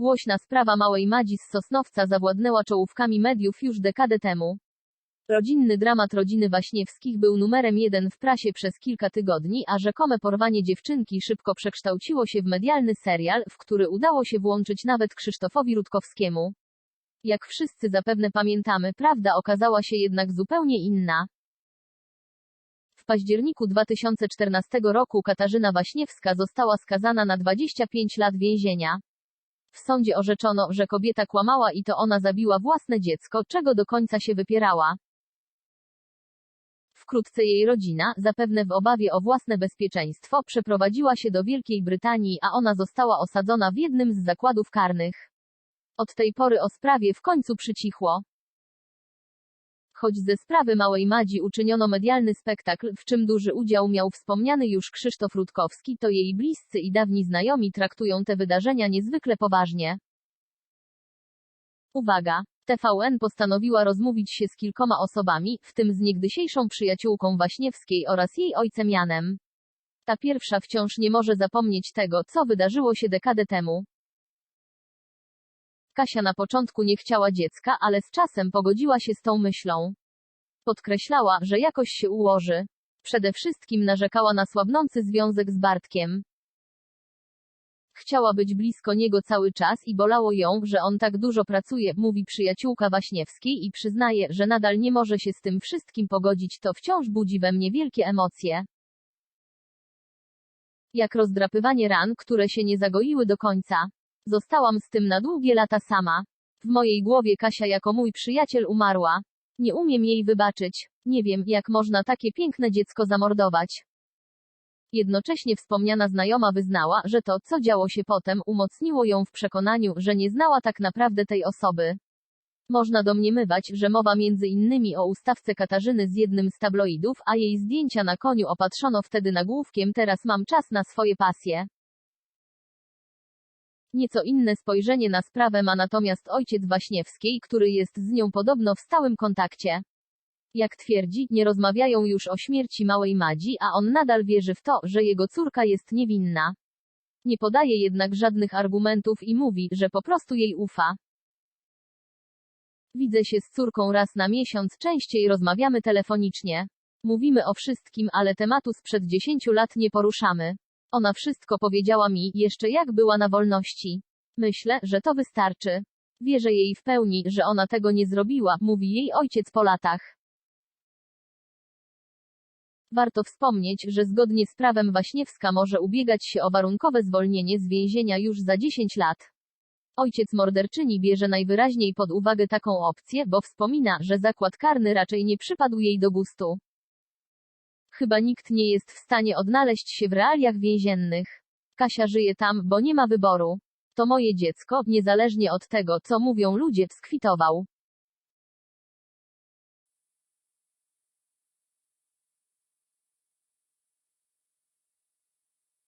Głośna sprawa małej Madzi z Sosnowca zawładnęła czołówkami mediów już dekadę temu. Rodzinny dramat rodziny Waśniewskich był numerem jeden w prasie przez kilka tygodni, a rzekome porwanie dziewczynki szybko przekształciło się w medialny serial, w który udało się włączyć nawet Krzysztofowi Rutkowskiemu. Jak wszyscy zapewne pamiętamy, prawda okazała się jednak zupełnie inna. W październiku 2014 roku Katarzyna Waśniewska została skazana na 25 lat więzienia. W sądzie orzeczono, że kobieta kłamała i to ona zabiła własne dziecko, czego do końca się wypierała. Wkrótce jej rodzina, zapewne w obawie o własne bezpieczeństwo, przeprowadziła się do Wielkiej Brytanii, a ona została osadzona w jednym z zakładów karnych. Od tej pory o sprawie w końcu przycichło. Choć ze sprawy małej Madzi uczyniono medialny spektakl, w czym duży udział miał wspomniany już Krzysztof Rutkowski, to jej bliscy i dawni znajomi traktują te wydarzenia niezwykle poważnie. Uwaga! TVN postanowiła rozmówić się z kilkoma osobami, w tym z niegdysiejszą przyjaciółką Waśniewskiej oraz jej ojcem Janem. Ta pierwsza wciąż nie może zapomnieć tego, co wydarzyło się dekadę temu. Kasia na początku nie chciała dziecka, ale z czasem pogodziła się z tą myślą. Podkreślała, że jakoś się ułoży. Przede wszystkim narzekała na słabnący związek z Bartkiem. Chciała być blisko niego cały czas i bolało ją, że on tak dużo pracuje, mówi przyjaciółka Waśniewskiej i przyznaje, że nadal nie może się z tym wszystkim pogodzić, to wciąż budzi we mnie wielkie emocje. Jak rozdrapywanie ran, które się nie zagoiły do końca. Zostałam z tym na długie lata sama. W mojej głowie Kasia jako mój przyjaciel umarła. Nie umiem jej wybaczyć. Nie wiem, jak można takie piękne dziecko zamordować. Jednocześnie wspomniana znajoma wyznała, że to, co działo się potem, umocniło ją w przekonaniu, że nie znała tak naprawdę tej osoby. Można domniemywać, że mowa między innymi o ustawce Katarzyny z jednym z tabloidów, a jej zdjęcia na koniu opatrzono wtedy nagłówkiem Teraz mam czas na swoje pasje. Nieco inne spojrzenie na sprawę ma natomiast ojciec Waśniewskiej, który jest z nią podobno w stałym kontakcie. Jak twierdzi, nie rozmawiają już o śmierci małej Madzi, a on nadal wierzy w to, że jego córka jest niewinna. Nie podaje jednak żadnych argumentów i mówi, że po prostu jej ufa. Widzę się z córką raz na miesiąc, częściej rozmawiamy telefonicznie. Mówimy o wszystkim, ale tematu sprzed 10 lat nie poruszamy. Ona wszystko powiedziała mi, jeszcze jak była na wolności. Myślę, że to wystarczy. Wierzę jej w pełni, że ona tego nie zrobiła, mówi jej ojciec po latach. Warto wspomnieć, że zgodnie z prawem Waśniewska może ubiegać się o warunkowe zwolnienie z więzienia już za 10 lat. Ojciec morderczyni bierze najwyraźniej pod uwagę taką opcję, bo wspomina, że zakład karny raczej nie przypadł jej do gustu. Chyba nikt nie jest w stanie odnaleźć się w realiach więziennych. Kasia żyje tam, bo nie ma wyboru. To moje dziecko, niezależnie od tego, co mówią ludzie, skwitował.